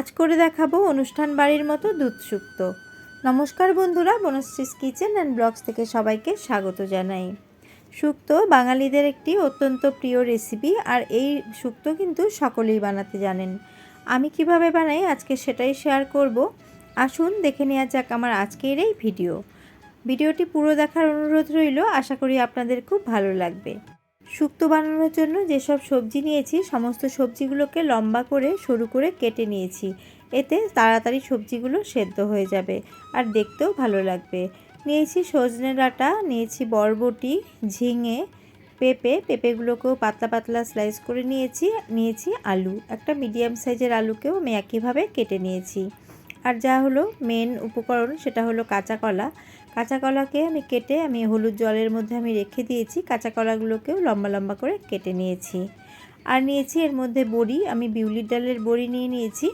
আজ করে দেখাবো অনুষ্ঠান বাড়ির মতো দুধ শুক্তো নমস্কার বন্ধুরা, বনশ্রীস কিচেন অ্যান্ড ব্লগস থেকে সবাইকে স্বাগত জানাই। শুক্তো বাঙালিদের একটি অত্যন্ত প্রিয় রেসিপি, আর এই শুক্তো কিন্তু সকলেই বানাতে জানেন। আমি কীভাবে বানাই আজকে সেটাই শেয়ার করব। আসুন দেখে নেওয়া যাক আমার আজকের এই ভিডিও। ভিডিওটি পুরো দেখার অনুরোধ রইল, আশা করি আপনাদের খুব ভালো লাগবে। শুক্তো বানানোর জন্য যেসব সবজি নিয়েছি, সমস্ত সবজিগুলোকে লম্বা করে সরু করে কেটে নিয়েছি। এতে তাড়াতাড়ি সবজিগুলো সেদ্ধ হয়ে যাবে আর দেখতেও ভালো লাগবে। নিয়েছি সজনে ডাঁটা, নিয়েছি বরবটি, ঝিঙে, পেঁপে। পেঁপেগুলোকেও পাতলা পাতলা স্লাইস করে নিয়েছি। নিয়েছি আলু। একটা মিডিয়াম সাইজের আলুকেও আমি একইভাবে কেটে নিয়েছি। আর যা হলো মেন উপকরণ সেটা হলো কাঁচা কলা। কাঁচা কলাকে আমি কেটে আমি হলুদ জলের মধ্যে আমি রেখে দিয়েছি। কাঁচা কলাগুলোকেও লম্বা লম্বা করে কেটে নিয়েছি। আর নিয়েছি এর মধ্যে বড়ি। আমি বিউলির ডালের বড়ি নিয়ে নিয়েছি।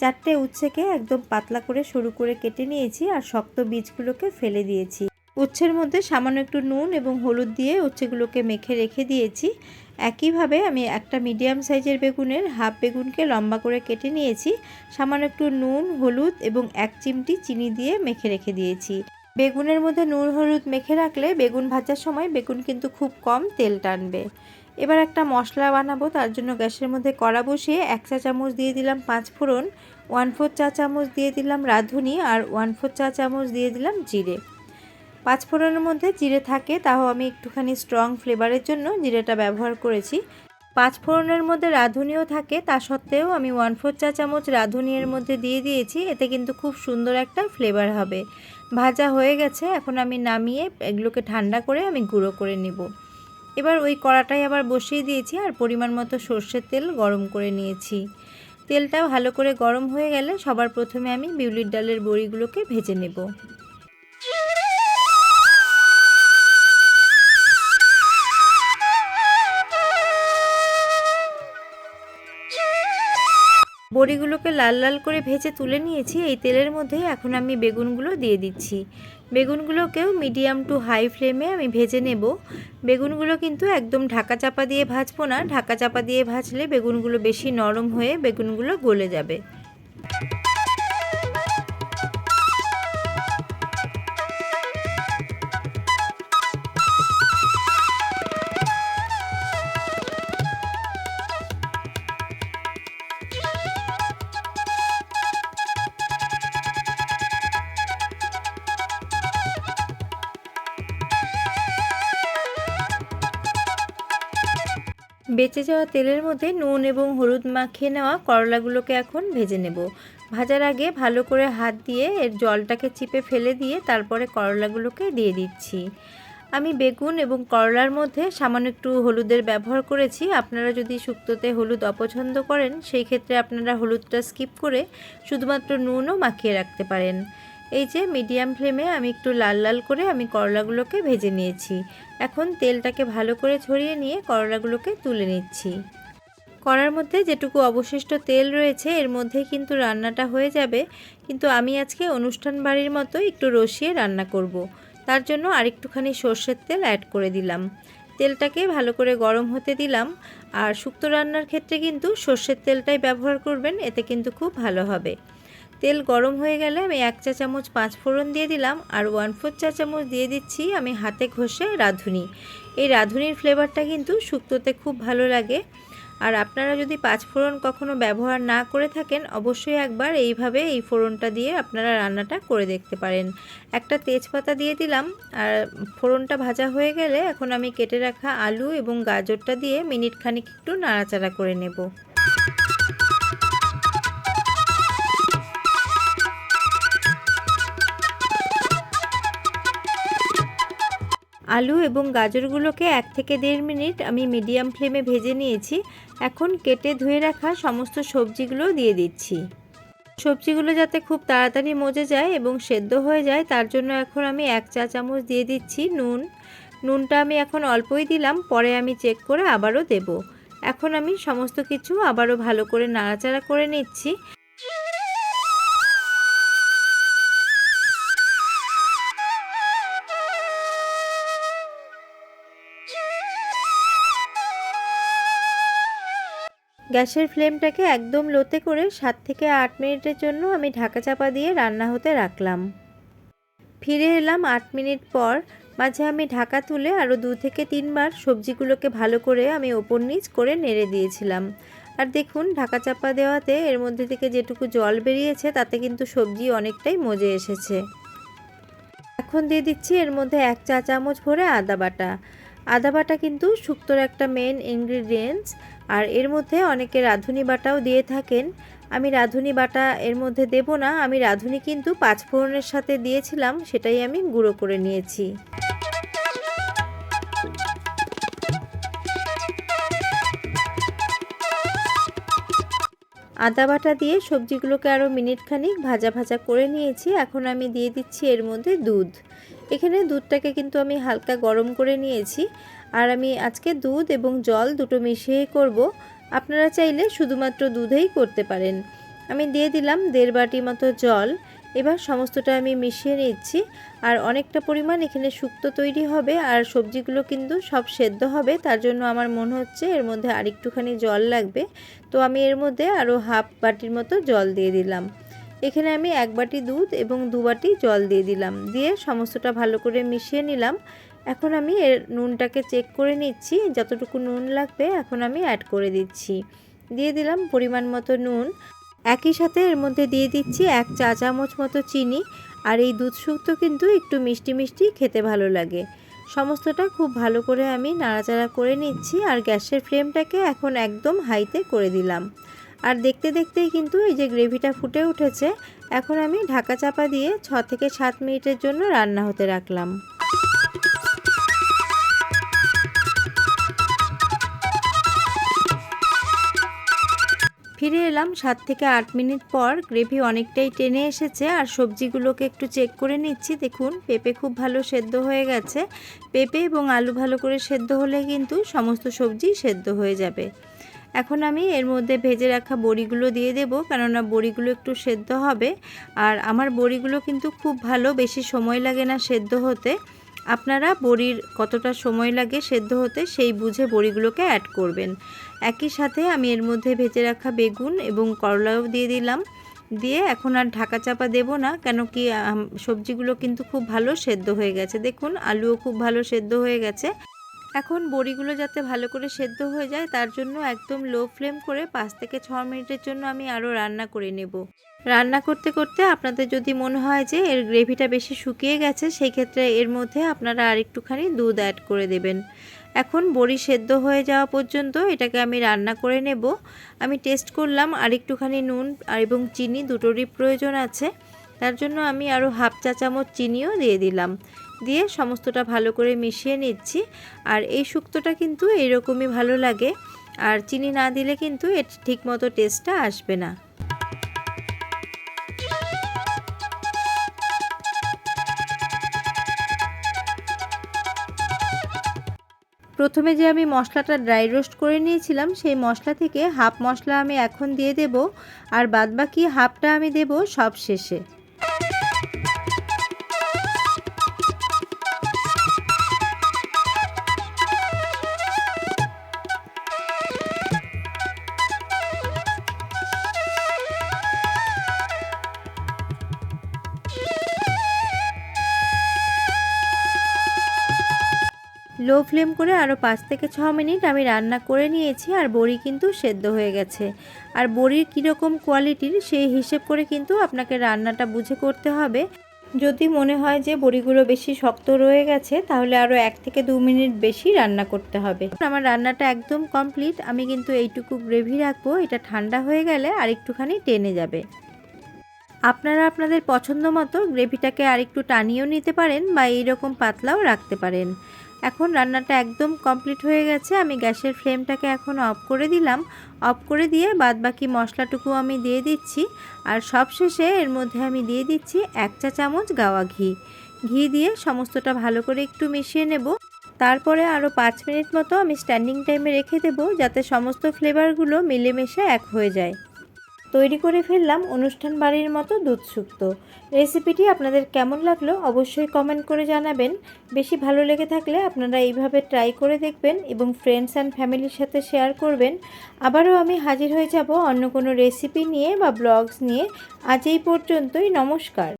চারটে উচ্ছেকে একদম পাতলা করে সরু করে কেটে নিয়েছি আর শক্ত বীজগুলোকে ফেলে দিয়েছি। উচ্ছের মধ্যে সামান্য একটু নুন এবং হলুদ দিয়ে উচ্ছেগুলোকে মেখে রেখে দিয়েছি। একইভাবে আমি একটা মিডিয়াম সাইজের বেগুনের হাফ বেগুনকে লম্বা করে কেটে নিয়েছি। সামান্য একটু নুন, হলুদ এবং এক চিমটি চিনি দিয়ে মেখে রেখে দিয়েছি। বেগুনের মধ্যে নুন, হলুদ মেখে রাখলে বেগুন ভাজার সময় বেগুন কিন্তু খুব কম তেল টানবে। এবার একটা মশলা বানাবো, তার জন্য গ্যাসের মধ্যে কড়া বসিয়ে এক চা চামচ দিয়ে দিলাম পাঁচ ফোড়ন, ওয়ান ফোর চা চামচ দিয়ে দিলাম রাঁধুনি আর ওয়ান ফোর চা চামচ দিয়ে দিলাম জিরে। পাঁচ ফোড়নের মধ্যে জিরে থাকে, তাও আমি একটুখানি স্ট্রং ফ্লেভারের জন্য জিরেটা ব্যবহার করেছি। পাঁচ ফোড়নের মধ্যে রাঁধুনিও থাকে, তা সত্ত্বেও আমি ওয়ান ফোর চা চামচ রাঁধুনি এর মধ্যে দিয়ে দিয়েছি, এতে কিন্তু খুব সুন্দর একটা ফ্লেভার হবে। ভাজা হয়ে গেছে, এখন আমি নামিয়ে এগুলোকে ঠান্ডা করে আমি গুঁড়ো করে নিব। এবার ওই কড়াটাই আবার বসিয়ে দিয়েছি আর পরিমাণ মতো সর্ষের তেল গরম করে নিয়েছি। তেলটা ভালো করে গরম হয়ে গেলে সবার প্রথমে আমি বিউলির ডালের বড়িগুলোকে ভেজে নেব। বড়িগুলোকে লাল লাল করে ভেজে তুলে নিয়েছি। এই তেলের মধ্যে এখন আমি বেগুনগুলো দিয়ে দিচ্ছি। বেগুনগুলোকেও মিডিয়াম টু হাই ফ্লেমে আমি ভেজে নেব। বেগুনগুলো কিন্তু একদম ঢাকা চাপা দিয়ে ভাজবো না। ঢাকা চাপা দিয়ে ভাজলে বেগুনগুলো বেশি নরম হয়ে বেগুনগুলো গলে যাবে। বেঁচে যাওয়া তেলের মধ্যে নুন এবং হলুদ মাখিয়ে নেওয়া করলাগুলোকে এখন ভেজে নেব। ভাজার আগে ভালো করে হাত দিয়ে এর জলটাকে চিপে ফেলে দিয়ে তারপরে করলাগুলোকে দিয়ে দিচ্ছি। আমি বেগুন এবং করলার মধ্যে সামান্য একটু হলুদের ব্যবহার করেছি। আপনারা যদি শুক্তোতে হলুদ অপছন্দ করেন, সেই ক্ষেত্রে আপনারা হলুদটা স্কিপ করে শুধুমাত্র নুনও মাখিয়ে রাখতে পারেন। এই যে মিডিয়াম ফ্লেমে আমি একটু লাল লাল করে আমি করলাগুলোকে ভেজে নিয়েছি। এখন তেলটাকে ভালো করে ছড়িয়ে নিয়ে করলাগুলোকে তুলে নিচ্ছি। কড়ার মধ্যে যেটুকু অবশিষ্ট তেল রয়েছে, এর মধ্যে কিন্তু রান্নাটা হয়ে যাবে। কিন্তু আমি আজকে অনুষ্ঠান বাড়ির মতো একটু রসিয়ে রান্না করব। তার জন্য আরেকটুখানি সর্ষের তেল অ্যাড করে দিলাম। তেলটাকে ভালো করে গরম হতে দিলাম। আর শুক্তো রান্নার ক্ষেত্রে কিন্তু সর্ষের তেলটাই ব্যবহার করবেন, এতে কিন্তু খুব ভালো হবে। তেল গরম হয়ে গেলে আমি এক চা চামচ পাঁচ ফোড়ন দিয়ে দিলাম আর ওয়ান ফোর চা চামচ দিয়ে দিচ্ছি আমি হাতে ঘষে রাঁধুনি। এই রাঁধুনির ফ্লেভারটা কিন্তু শুক্তোতে খুব ভালো লাগে। আর আপনারা যদি পাঁচ ফোড়ন কখনো ব্যবহার না করে থাকেন, অবশ্যই একবার এইভাবে এই ফোড়নটা দিয়ে আপনারা রান্নাটা করে দেখতে পারেন। একটা তেজপাতা দিয়ে দিলাম আর ফোড়নটা ভাজা হয়ে গেলে এখন আমি কেটে রাখা আলু এবং গাজরটা দিয়ে মিনিট খানিক একটু নাড়াচাড়া করে নেব। আলু এবং গাজরগুলোকে এক থেকে দেড় মিনিট আমি মিডিয়াম ফ্লেমে ভেজে নিয়েছি। এখন কেটে ধুয়ে রাখা সমস্ত সবজিগুলো দিয়ে দিচ্ছি। সবজিগুলো যাতে খুব তাড়াতাড়ি মজে যায় এবং সেদ্ধ হয়ে যায়, তার জন্য এখন আমি এক চা চামচ দিয়ে দিচ্ছি নুন। নুনটা আমি এখন অল্পই দিলাম, পরে আমি চেক করে আবারও দেব। এখন আমি সমস্ত কিছু আবারও ভালো করে নাড়াচাড়া করে নিচ্ছি। গ্যাসের ফ্লেমটাকে একদম লোতে করে সাত থেকে আট মিনিটের জন্য আমি ঢাকা চাপা দিয়ে রান্না হতে রাখলাম। ফিরে এলাম আট মিনিট পর, মাঝে আমি ঢাকা তুলে আরও দু থেকে তিনবার সবজিগুলোকে ভালো করে আমি ওপর নিচ করে নেড়ে দিয়েছিলাম। আর দেখুন, ঢাকা চাপা দেওয়াতে এর মধ্যে থেকে যেটুকু জল বেরিয়েছে, তাতে কিন্তু সবজি অনেকটাই মজে এসেছে। এখন দিয়ে দিচ্ছি এর মধ্যে এক চা চামচ ভরে আদা বাটা। আদা বাটা কিন্তু শুক্তোর একটা মেন ইনগ্রিডিয়েন্টস আর এর মধ্যে অনেকে রাঁধুনি বাটাও দিয়ে থাকেন। আমি রাঁধুনি বাটা এর মধ্যে দেব না, আমি রাঁধুনি কিন্তু পাঁচফোড়নের সাথে দিয়েছিলাম, সেটাই আমি গুঁড়ো করে নিয়েছি। আদা বাটা দিয়ে সবজিগুলোকে আরও মিনিট খানিক ভাজা ভাজা করে নিয়েছি, এখন আমি দিয়ে দিচ্ছি এর মধ্যে দুধ। এখানে দুধটাকে কিন্তু আমি হালকা গরম করে নিয়েছি। আর আমি আজকে দুধ এবং জল দুটো মিশিয়ে করব। আপনারা চাইলে শুধুমাত্র দুধেই করতে পারেন। আমি দিয়ে দিলাম দেড় বাটি মতো জল। এবার সমস্তটা আমি মিশিয়ে নিচ্ছি। আর অনেকটা পরিমাণ এখানে শুক্তো তৈরি হবে আর সবজিগুলো কিন্তু সব সেদ্ধ হবে। তার জন্য আমার মনে হচ্ছে এর মধ্যে আরেকটুখানি জল লাগবে। তো আমি এর মধ্যে আরও হাফ বাটির মতো জল দিয়ে দিলাম। এখানে আমি এক বাটি দুধ এবং দু বাটি জল দিয়ে দিলাম। দিয়ে সমস্তটা ভালো করে মিশিয়ে নিলাম। এখন আমি এর নুনটাকে চেক করে নিচ্ছি, যতটুকু নুন লাগবে এখন আমি অ্যাড করে দিচ্ছি। দিয়ে দিলাম পরিমাণ মতো নুন। একই সাথে এর মধ্যে দিয়ে দিচ্ছি এক চা চামচ মতো চিনি, আর এই দুধ শুক্তো কিন্তু একটু মিষ্টি মিষ্টি খেতে ভালো লাগে। সমস্তটা খুব ভালো করে আমি নাড়াচাড়া করে নিচ্ছি, আর গ্যাসের ফ্লেমটাকে এখন একদম হাইতে করে দিলাম। আর দেখতে দেখতেই কিন্তু এই যে গ্রেভিটা ফুটে উঠেছে, এখন আমি ঢাকা চাপা দিয়ে ছ থেকে সাত মিনিটের জন্য রান্না হতে রাখলাম। ফিরে এলাম সাত থেকে আট মিনিট পর গ্রেভি অনেকটাই টেনে এসেছে আর সবজিগুলোকে একটু চেক করে নিচ্ছি। দেখুন, পেঁপে খুব ভালো সেদ্ধ হয়ে গেছে। পেঁপে এবং আলু ভালো করে সেদ্ধ হলে কিন্তু সমস্ত সবজি সেদ্ধ হয়ে যাবে। এখন আমি এর মধ্যে ভেজে রাখা বড়িগুলো দিয়ে দেব, কেননা বড়িগুলো একটু সেদ্ধ হবে। আর আমার বড়িগুলো কিন্তু খুব ভালো, বেশি সময় লাগে না সেদ্ধ হতে। আপনারা বড়ির কতটা সময় লাগে সেদ্ধ হতে সেই বুঝে বড়িগুলোকে অ্যাড করবেন। একই সাথে আমি এর মধ্যে ভেজে রাখা বেগুন এবং করলাও দিয়ে দিলাম। দিয়ে এখন আর ঢাকা চাপা দেব না, কেন কি সবজিগুলো কিন্তু খুব ভালো সেদ্ধ হয়ে গেছে। দেখুন, আলুও খুব ভালো সেদ্ধ হয়ে গেছে। এখন বড়িগুলো যাতে ভালো করে সেদ্ধ হয়ে যায়, তার জন্য একদম লো ফ্লেম করে পাঁচ থেকে ছ মিনিটের জন্য আমি আরও রান্না করে নেব। রান্না করতে করতে আপনাদের যদি মনে হয় যে এর গ্রেভিটা বেশি শুকিয়ে গেছে, সেই ক্ষেত্রে এর মধ্যে আপনারা আরেকটুখানি দুধ অ্যাড করে দেবেন। এখন বড়ি সেদ্ধ হয়ে যাওয়া পর্যন্ত এটাকে আমি রান্না করে নেব। আমি টেস্ট করলাম আরেকটুখানি নুন আর এবং চিনি দুটোরই প্রয়োজন আছে। তার জন্য আমি আরও হাফ চা চামচ চিনিও দিয়ে দিলাম। দিয়ে সমস্তটা ভালো করে মিশিয়ে নিচ্ছি আর এই শুক্তোটা কিন্তু এইরকমই ভালো লাগে। আর চিনি না দিলে কিন্তু এর ঠিকমতো টেস্টটা আসবে না। প্রথমে যে আমি মশলাটা ড্রাই রোস্ট করে নিয়েছিলাম, সেই মশলা থেকে হাফ মশলা আমি এখন দিয়ে দেব, আর বাদবাকি হাফটা আমি দেব সব শেষে। লো ফ্লেম করে আরও পাঁচ থেকে ছ মিনিট আমি রান্না করে নিয়েছি আর বড়ি কিন্তু সেদ্ধ হয়ে গেছে। আর বড়ির কীরকম কোয়ালিটির সেই হিসেব করে কিন্তু আপনাকে রান্নাটা বুঝে করতে হবে। যদি মনে হয় যে বড়িগুলো বেশি শক্ত রয়ে গেছে, তাহলে আরও এক থেকে দু মিনিট বেশি রান্না করতে হবে। আমার রান্নাটা একদম কমপ্লিট আমি কিন্তু এইটুকু গ্রেভি রাখব, এটা ঠান্ডা হয়ে গেলে আর একটুখানি টেনে যাবে। আপনারা আপনাদের পছন্দ মতো গ্রেভিটাকে আরেকটু টানিয়েও নিতে পারেন বা এইরকম পাতলাও রাখতে পারেন। এখন রান্নাটা একদম কমপ্লিট হয়ে গেছে। আমি গ্যাসের ফ্লেমটাকে এখন অফ করে দিলাম। অফ করে দিয়ে বাদ বাকি মশলাটুকু আমি দিয়ে দিচ্ছি। আর সবশেষে এর মধ্যে আমি দিয়ে দিচ্ছি এক চা চামচ গাওয়া ঘি। ঘি দিয়ে সমস্তটা ভালো করে একটু মিশিয়ে নেব। তারপরে আরও পাঁচ মিনিট মতো আমি স্ট্যান্ডিং টাইমে রেখে দেব যাতে সমস্ত ফ্লেভারগুলো মিলেমিশে এক হয়ে যায়। তৈরি করে ফেললাম অনুষ্ঠান বাড়ির মতো দুধ রেসিপিটি আপনাদের কেমন লাগল অবশ্যই কমেন্ট করে জানাবেন। বেশি ভালো লেগে থাকলে আপনারা এইভাবে ট্রাই করে দেখবেন এবং ফ্রেন্ডস অ্যান্ড ফ্যামিলির সাথে শেয়ার করবেন। আবারও আমি হাজির হয়ে যাব অন্য কোনো রেসিপি নিয়ে বা ব্লগস নিয়ে। আজ এই পর্যন্তই, নমস্কার।